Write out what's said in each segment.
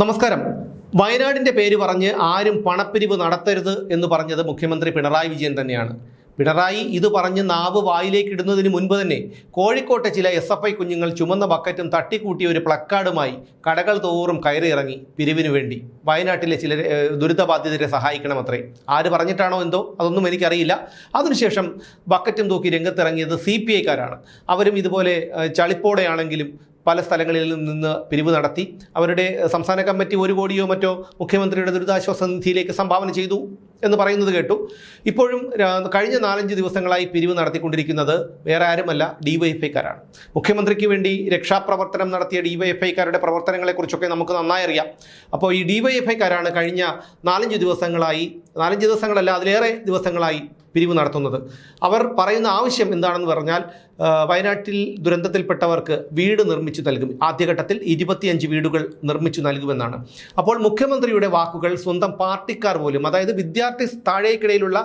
നമസ്കാരം. വയനാടിന്റെ പേര് പറഞ്ഞ് ആരും പണപ്പിരിവ് നടത്തരുത് എന്ന് പറഞ്ഞത് മുഖ്യമന്ത്രി പിണറായി വിജയൻ തന്നെയാണ്. പിണറായി ഇത് പറഞ്ഞ് നാവ് വായിലേക്ക് ഇടുന്നതിന് മുൻപ് തന്നെ കോഴിക്കോട്ടെ ചില എസ് എഫ് ഐ കുഞ്ഞുങ്ങൾ ചുമന്ന ബക്കറ്റും തട്ടിക്കൂട്ടിയ ഒരു പ്ലക്കാർഡുമായി കടകൾ തോറും കയറിയിറങ്ങി പിരിവിനു വേണ്ടി. വയനാട്ടിലെ ചില ദുരിതബാധിതരെ സഹായിക്കണമത്രേ ആര് പറഞ്ഞിട്ടാണോ എന്തോ? അതൊന്നും എനിക്കറിയില്ല. അതിനുശേഷം ബക്കറ്റും തൂക്കി രംഗത്തിറങ്ങിയത് സി പി ഐക്കാരാണ്. അവരും ഇതുപോലെ ചളിപ്പോടെയാണെങ്കിലും പല സ്ഥലങ്ങളിൽ നിന്ന് പിരിവ് നടത്തി അവരുടെ സംസ്ഥാന കമ്മിറ്റി ഒരു കോടിയോ മറ്റോ മുഖ്യമന്ത്രിയുടെ ദുരിതാശ്വാസ നിധിയിലേക്ക് സംഭാവന ചെയ്തു എന്ന് പറയുന്നത് കേട്ടു. ഇപ്പോഴും കഴിഞ്ഞ നാലഞ്ച് ദിവസങ്ങളായി പിരിവ് നടത്തിക്കൊണ്ടിരിക്കുന്നത് വേറെ ആരുമല്ല ഡിവൈഎഫ്ഐക്കാരാണ്. മുഖ്യമന്ത്രിക്ക് വേണ്ടി രക്ഷാപ്രവർത്തനം നടത്തിയ ഡിവൈഎഫ്ഐക്കാരുടെ പ്രവർത്തനങ്ങളെക്കുറിച്ചൊക്കെ നമുക്ക് നന്നായി അറിയാം. അപ്പോൾ ഈ ഡിവൈഎഫ്ഐക്കാരാണ് കഴിഞ്ഞ നാലഞ്ച് ദിവസങ്ങളായി നാലഞ്ച് ദിവസങ്ങളല്ല അതിലേറെ ദിവസങ്ങളായി പിരിവ് നടത്തുന്നത്. അവർ പറയുന്ന ആവശ്യം എന്താണെന്ന് പറഞ്ഞാൽ വയനാട്ടിൽ ദുരന്തത്തിൽപ്പെട്ടവർക്ക് വീട് നിർമ്മിച്ചു നൽകും. ആദ്യഘട്ടത്തിൽ ഇരുപത്തിയഞ്ച് വീടുകൾ നിർമ്മിച്ചു നൽകുമെന്നാണ്. അപ്പോൾ മുഖ്യമന്ത്രിയുടെ വാക്കുകൾ സ്വന്തം പാർട്ടിക്കാർ പോലും അതായത് വിദ്യാർത്ഥി താഴേക്കിടയിലുള്ള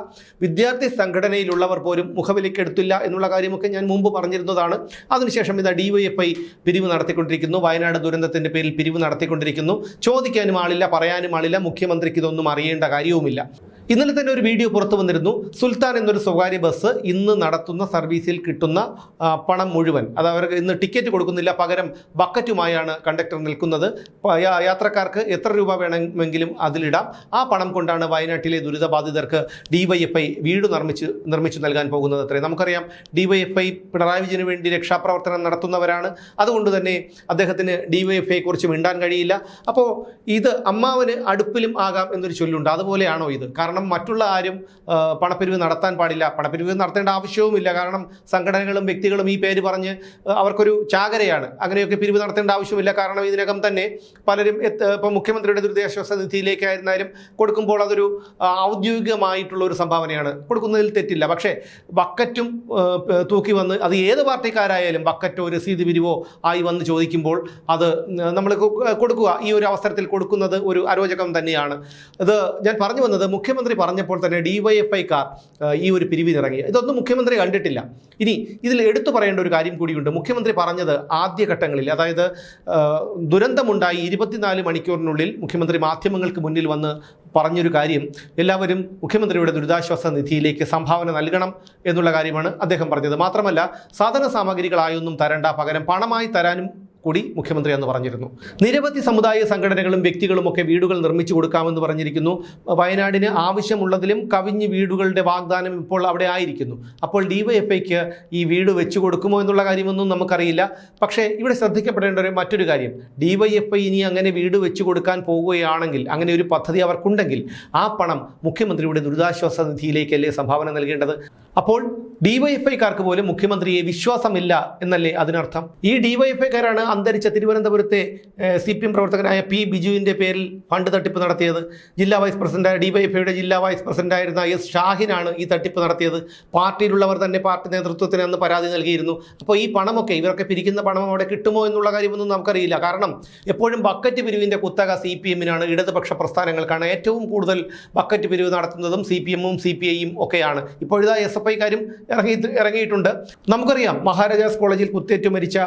വിദ്യാർത്ഥി സംഘടനയിലുള്ളവർ പോലും മുഖവിലക്കെടുത്തില്ല എന്നുള്ള കാര്യമൊക്കെ ഞാൻ മുമ്പ് പറഞ്ഞിരുന്നതാണ്. അതിനുശേഷം ഇതാ ഡി ഡിവൈഎഫ്ഐ പിരിവ് നടത്തിക്കൊണ്ടിരിക്കുന്നു. വയനാട് ദുരന്തത്തിന്റെ പേരിൽ പിരിവ് നടത്തിക്കൊണ്ടിരിക്കുന്നു. ചോദിക്കാനും ആളില്ല പറയാനും ആളില്ല മുഖ്യമന്ത്രിക്ക് ഇതൊന്നും അറിയേണ്ട കാര്യവുമില്ല. ഇന്നലെ തന്നെ ഒരു വീഡിയോ പുറത്തു വന്നിരുന്നു. സുൽത്താൻ എന്നൊരു സ്വകാര്യ ബസ് ഇന്ന് നടത്തുന്ന സർവീസിൽ കിട്ടുന്ന പണം മുഴുവൻ. അത് അവർക്ക് ഇന്ന് ടിക്കറ്റ് കൊടുക്കുന്നില്ല. പകരം ബക്കറ്റുമായാണ് കണ്ടക്ടർ നിൽക്കുന്നത്. യാത്രക്കാർക്ക് എത്ര രൂപ വേണമെങ്കിലും അതിലിടാം. ആ പണം കൊണ്ടാണ് വയനാട്ടിലെ ദുരിതബാധിതർക്ക് ഡിവൈഎഫ്ഐ വീട് നിർമ്മിച്ച് നിർമ്മിച്ചു നൽകാൻ പോകുന്നത് അത്രേ. നമുക്കറിയാം ഡിവൈഎഫ്ഐ പിണറായി വിജയന് വേണ്ടി രക്ഷാപ്രവർത്തനം നടത്തുന്നവരാണ്. അതുകൊണ്ട് തന്നെ അദ്ദേഹത്തിന് ഡിവൈഎഫ്ഐയെ കുറിച്ച് മിണ്ടാൻ കഴിയില്ല. അപ്പോൾ ഇത് അമ്മാവന് അടുപ്പിലും ആകാം എന്നൊരു ചൊല്ലുണ്ട്. അതുപോലെയാണോ ഇത്? കാരണം മറ്റുള്ള ആരും പണപ്പിരിവ് നടത്താൻ പാടില്ല. പണപ്പിരിവ് നടത്തേണ്ട ആവശ്യവുമില്ല. കാരണം സംഘടനകളും വ്യക്തികളും ഈ പേര് പറഞ്ഞ് അവർക്കൊരു ചാകരയാണ്. അങ്ങനെയൊക്കെ പിരിവ് നടത്തേണ്ട ആവശ്യമില്ല. കാരണം ഇതിനകം തന്നെ പലരും ഇപ്പോൾ മുഖ്യമന്ത്രിയുടെ ദുരിതാശ്വാസ നിധിയിലേക്കായിരുന്നാലും കൊടുക്കുമ്പോൾ അതൊരു ഔദ്യോഗികമായിട്ടുള്ള ഒരു സംഭാവനയാണ്. കൊടുക്കുന്നതിൽ തെറ്റില്ല. പക്ഷേ ബക്കറ്റും തൂക്കി വന്ന് അത് ഏത് പാർട്ടിക്കാരായാലും ബക്കറ്റോ രസീത് പിരിവോ ആയി വന്ന് ചോദിക്കുമ്പോൾ അത് നമ്മൾ കൊടുക്കുക. ഈ ഒരു അവസരത്തിൽ കൊടുക്കുന്നത് ഒരു അരോചകം തന്നെയാണ്. അത് ഞാൻ പറഞ്ഞു വന്നത് മുഖ്യമന്ത്രി പറഞ്ഞപ്പോൾ തന്നെ ഡിവൈഎഫ്ഐക്കാർ ഈ ഒരു പിരിവിനിറങ്ങി ഇതൊന്നും മുഖ്യമന്ത്രി കണ്ടിട്ടില്ല. ഇനി ഇതിൽ എടുത്തു പറയേണ്ട ഒരു കാര്യം കൂടിയുണ്ട്. മുഖ്യമന്ത്രി പറഞ്ഞത് ആദ്യഘട്ടങ്ങളിൽ അതായത് ദുരന്തമുണ്ടായി ഇരുപത്തിനാല് മണിക്കൂറിനുള്ളിൽ മുഖ്യമന്ത്രി മാധ്യമങ്ങൾക്ക് മുന്നിൽ വന്ന് പറഞ്ഞൊരു കാര്യം എല്ലാവരും മുഖ്യമന്ത്രിയുടെ ദുരിതാശ്വാസ നിധിയിലേക്ക് സംഭാവന നൽകണം എന്നുള്ള കാര്യമാണ് അദ്ദേഹം പറഞ്ഞത്. മാത്രമല്ല സാധന സാമഗ്രികളായൊന്നും തരണ്ട പകരം പണമായി തരാനും കൂടി മുഖ്യമന്ത്രി എന്ന് പറഞ്ഞിരുന്നു. നിരവധി സമുദായ സംഘടനകളും വ്യക്തികളും ഒക്കെ വീടുകൾ നിർമ്മിച്ചു കൊടുക്കാമെന്ന് പറഞ്ഞിരിക്കുന്നു. വയനാടിന് ആവശ്യമുള്ളതിലും കവിഞ്ഞ് വീടുകളുടെ വാഗ്ദാനം ഇപ്പോൾ അവിടെ ആയിരിക്കുന്നു. അപ്പോൾ ഡിവൈഎഫ്ഐക്ക് ഈ വീട് വെച്ചു കൊടുക്കുമോ എന്നുള്ള കാര്യമൊന്നും നമുക്കറിയില്ല. പക്ഷേ ഇവിടെ ശ്രദ്ധിക്കപ്പെടേണ്ട ഒരു മറ്റൊരു കാര്യം. ഡിവൈഎഫ്ഐ ഇനി അങ്ങനെ വീട് വെച്ചു കൊടുക്കാൻ പോവുകയാണെങ്കിൽ അങ്ങനെ ഒരു പദ്ധതി അവർക്കുണ്ടെങ്കിൽ ആ പണം മുഖ്യമന്ത്രിയുടെ ദുരിതാശ്വാസ നിധിയിലേക്കല്ലേ സംഭാവന നൽകേണ്ടത്? അപ്പോൾ ഡിവൈഎഫ്ഐക്കാർക്ക് പോലും മുഖ്യമന്ത്രിയെ വിശ്വാസമില്ല എന്നല്ലേ അതിനർത്ഥം? ഈ ഡിവൈഎഫ്ഐക്കാരാണ് അന്തരിച്ച തിരുവനന്തപുരത്തെ സി പി എം പ്രവർത്തകനായ പി ബിജുവിന്റെ പേരിൽ ഫണ്ട് തട്ടിപ്പ് നടത്തിയത്. ജില്ലാ വൈസ് പ്രസിഡന്റ് ഡിവൈഎഫ്ഐയുടെ ജില്ലാ വൈസ് പ്രസിഡന്റായിരുന്ന എസ് ഷാഹിനാണ് ഈ തട്ടിപ്പ് നടത്തിയത്. പാർട്ടിയിലുള്ളവർ തന്നെ പാർട്ടി നേതൃത്വത്തിന് അന്ന് പരാതി നൽകിയിരുന്നു. അപ്പോൾ ഈ പണമൊക്കെ ഇവരൊക്കെ പിരിക്കുന്ന പണം അവിടെ കിട്ടുമോ എന്നുള്ള കാര്യമൊന്നും നമുക്കറിയില്ല. കാരണം എപ്പോഴും ബക്കറ്റ് പിരിവിന്റെ കുത്തക സി പി എമ്മിനാണ് ഇടതുപക്ഷ പ്രസ്ഥാനങ്ങൾക്കാണ് ഏറ്റവും കൂടുതൽ ബക്കറ്റ് പിരിവ് നടത്തുന്നതും സി പി എമ്മും സി പി ഐയും ഒക്കെയാണ്. ഇപ്പോഴിതാ എസ് എഫ് ഐക്കാരും ഇറങ്ങി ഇറങ്ങിയിട്ടുണ്ട്. നമുക്കറിയാം മഹാരാജാസ് കോളേജിൽ കുത്തേറ്റു മരിച്ച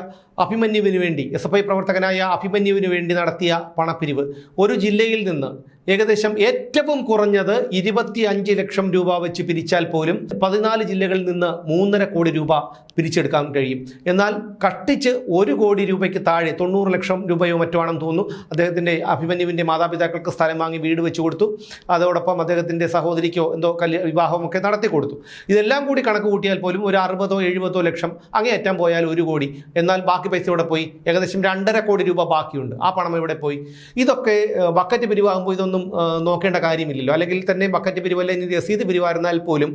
അഭിമന്യുവിന് വേണ്ടി എസ് എഫ് ഐ പ്രവർത്തകനായ അഭിമന്യുവിന് വേണ്ടി നടത്തിയ പണപ്പിരിവ്. ഒരു ജില്ലയിൽ നിന്ന് ഏകദേശം ഏറ്റവും കുറഞ്ഞത് ഇരുപത്തി അഞ്ച് ലക്ഷം രൂപ വെച്ച് പിരിച്ചാൽ പോലും പതിനാല് ജില്ലകളിൽ നിന്ന് മൂന്നര കോടി രൂപ പിരിച്ചെടുക്കാൻ കഴിയും. എന്നാൽ കട്ടിച്ച് ഒരു കോടി രൂപയ്ക്ക് താഴെ തൊണ്ണൂറ് ലക്ഷം രൂപയോ മറ്റോ ആണെന്ന് തോന്നുന്നു. അദ്ദേഹത്തിന്റെ അഭിമന്യുവിന്റെ മാതാപിതാക്കൾക്ക് സ്ഥലം വാങ്ങി വീട് വെച്ച് കൊടുത്തു. അതോടൊപ്പം അദ്ദേഹത്തിന്റെ സഹോദരിക്കോ എന്തോ കല്യ വിവാഹമൊക്കെ നടത്തി കൊടുത്തു. ഇതെല്ലാം കൂടി കണക്ക് കൂട്ടിയാൽ പോലും ഒരു അറുപതോ എഴുപതോ ലക്ഷം അങ്ങേയറ്റം പോയാൽ ഒരു കോടി. എന്നാൽ ബാക്കി പൈസ ഇവിടെ പോയി? ഏകദേശം രണ്ടര കോടി രൂപ ബാക്കിയുണ്ട്. ആ പണം ഇവിടെ പോയി? ഇതൊക്കെ ബക്കറ്റ് പിരിവാകുമ്പോൾ ഇതൊന്നും ഏഹ്, നോക്കേണ്ട കാര്യമില്ലല്ലോ. അല്ലെങ്കിൽ തന്നെ ബക്കറ്റ് പിരിവല്ല ഇനി രസീത് പിരിവായിരുന്നാൽ പോലും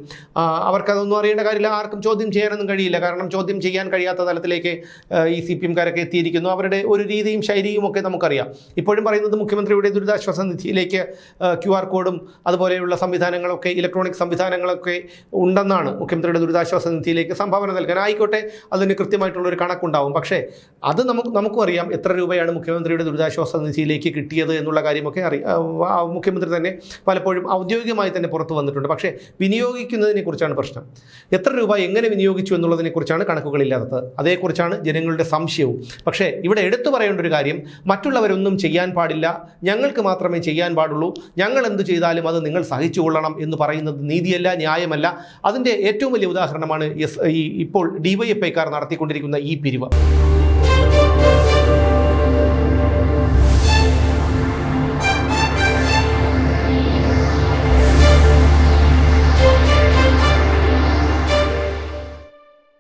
അവർക്കതൊന്നും അറിയേണ്ട കാര്യമില്ല. ആർക്കും ചോദ്യം ചെയ്യാനൊന്നും കഴിയില്ല. കാരണം ചോദ്യം ചെയ്യാൻ കഴിയാത്ത തലത്തിലേക്ക് ഈ സി പി എംകാരൊക്കെ എത്തിയിരിക്കുന്നു. അവരുടെ ഒരു രീതിയും ശൈലിയും ഒക്കെ നമുക്കറിയാം. ഇപ്പോഴും പറയുന്നത് മുഖ്യമന്ത്രിയുടെ ദുരിതാശ്വാസ നിധിയിലേക്ക് ക്യു ആർ കോഡും അതുപോലെയുള്ള സംവിധാനങ്ങളൊക്കെ ഇലക്ട്രോണിക് സംവിധാനങ്ങളൊക്കെ ഉണ്ടെന്നാണ് മുഖ്യമന്ത്രിയുടെ ദുരിതാശ്വാസ നിധിയിലേക്ക് സംഭാവന നൽകാൻ. ആയിക്കോട്ടെ അതിന് കൃത്യമായിട്ടുള്ളൊരു കണക്കുണ്ടാവും. പക്ഷേ അത് നമുക്ക് നമുക്കും അറിയാം എത്ര രൂപയാണ് മുഖ്യമന്ത്രിയുടെ ദുരിതാശ്വാസ നിധിയിലേക്ക് കിട്ടിയത് എന്നുള്ള കാര്യമൊക്കെ അറി ആ, മുഖ്യമന്ത്രി തന്നെ പലപ്പോഴും ഔദ്യോഗികമായി തന്നെ പുറത്തു വന്നിട്ടുണ്ട്. പക്ഷേ വിനിയോഗിക്കുന്നതിനെ കുറിച്ചാണ് പ്രശ്നം. എത്ര രൂപ എങ്ങനെ വിനിയോഗിച്ചു എന്നുള്ളതിനെ കുറിച്ചാണ് കണക്കുകളില്ലാത്തത് അതേക്കുറിച്ചാണ് ജനങ്ങളുടെ സംശയവും. പക്ഷേ ഇവിടെ എടുത്തു പറയേണ്ട ഒരു കാര്യം മറ്റുള്ളവരൊന്നും ചെയ്യാൻ പാടില്ല. ഞങ്ങൾക്ക് മാത്രമേ ചെയ്യാൻ പാടുള്ളൂ. ഞങ്ങൾ എന്ത് ചെയ്താലും അത് നിങ്ങൾ സഹിച്ചുകൊള്ളണം എന്ന് പറയുന്നത് നീതിയല്ല ന്യായമല്ല. അതിന്റെ ഏറ്റവും വലിയ ഉദാഹരണമാണ് എസ് ഈ ഇപ്പോൾ ഡിവൈഎഫ്ഐക്കാർ നടത്തിക്കൊണ്ടിരിക്കുന്ന ഈ പിരിവ്.